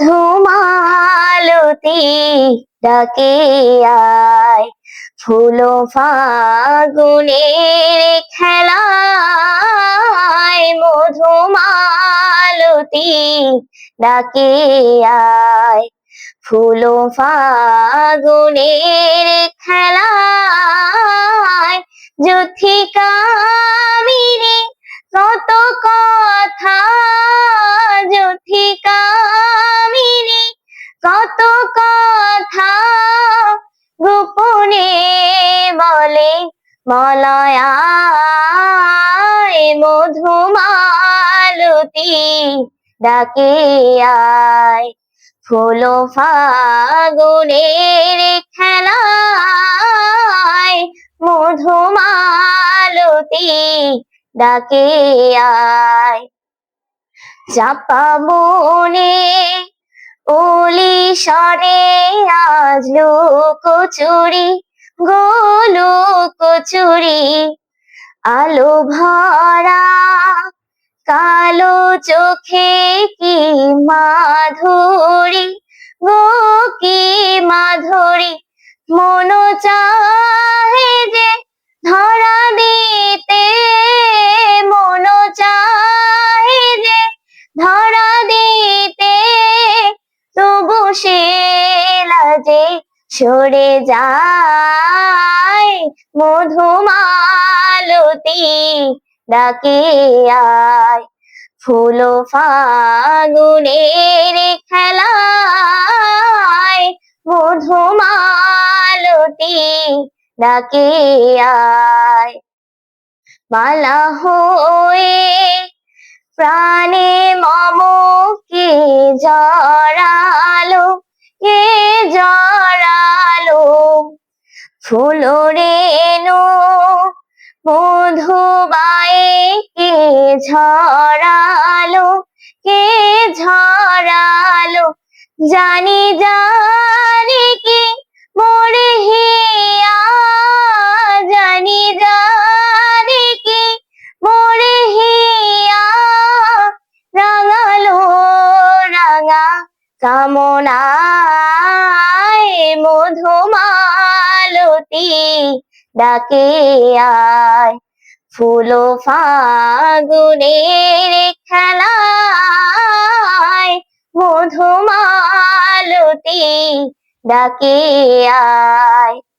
মধুমালতি ডাকে আয়। ফুল ফাগুনের খেলায় মধুমালতি ডাকে আয়। ফুল ফাগুনের খেলায় যুথিকা মিনি কত কথা গোপনে বলে মলয়ায় মধুমালতি ডাকে আয়। ফুল ফাগুনের খেলায় মধুমালতি ডাকে আয়। চাপা মনে সরে আজ লুকোচুরি গোলো কচুরি আলো ভরা, কালো চোখে কি মাধুরী, গো কি মাধুরী। মন চাহে যে ধরা দিতে, মন চাহে যে ধরা সরে যায় মধুমালতি ডাকে আয়। ফুল ফাগুনের খেলায় মধুমালতি ডাকে আয়। মালা হয়ে প্রাণে মম কে ফুল রেণু মধুবায়ে কে ঝরালো কে ঝরালো? জানি জানি কি মোরে হিয়া, জানি জানি কি মোরে হিয়া। রাঙালো, রাঙা কামনায় মধুমালতি ডাকে আয়। ফুলো ফাগুনের খেলায় মধুমালতি ডাকে আয়।